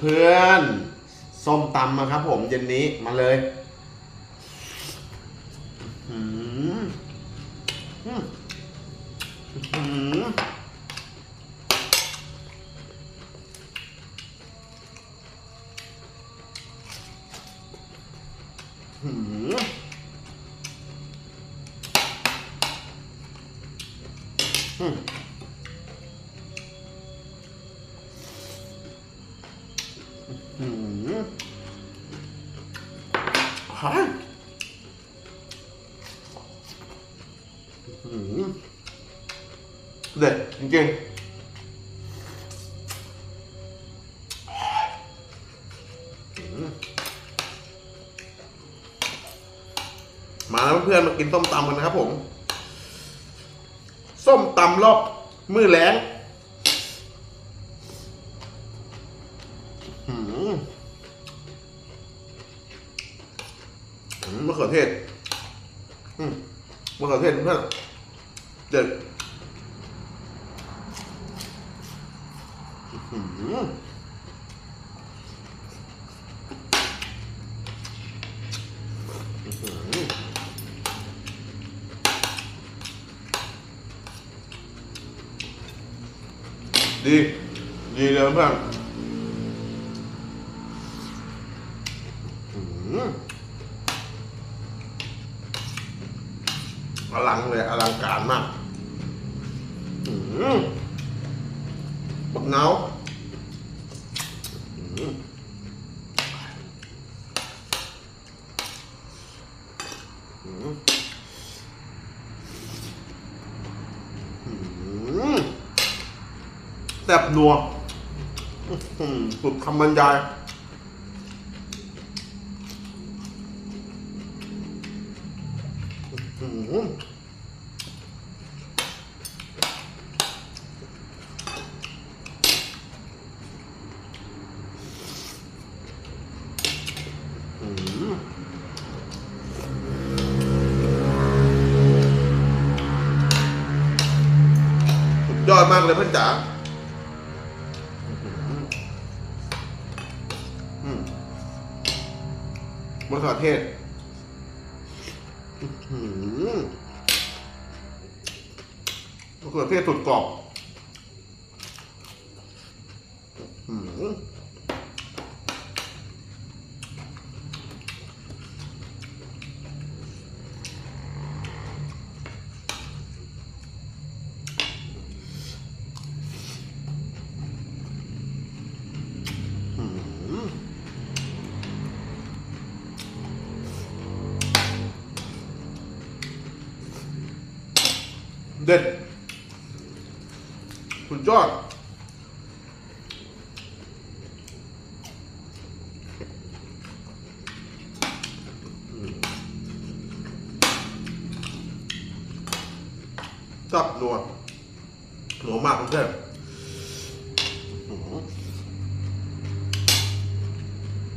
เพื่อนๆ ส้มตำมาครับผมเย็นนี้มาเลยอื้อหืออื้อหืออื้อหืออืม เด็ดจริงๆมาแล้วเพื่อนมากินส้มตำกันนะครับผม ส้มตำรอบมือแรงหืม เขือเทศ อืมมะเขือเทศเพื่อนเด็ดดี ดีเลยเพื่อนอื้อหืออ อลังเลยอลังการมากบักเนาแซ่บนัวสุดคำบรรยาย หืออื้อหือสุดยอดมากเลยเพื่อนจ๋าอืมมะเขือเทศ มะเขือเทศสุดกรอบ เด็ดสุดยอดจับนัวหนัวมากเพื่อนๆ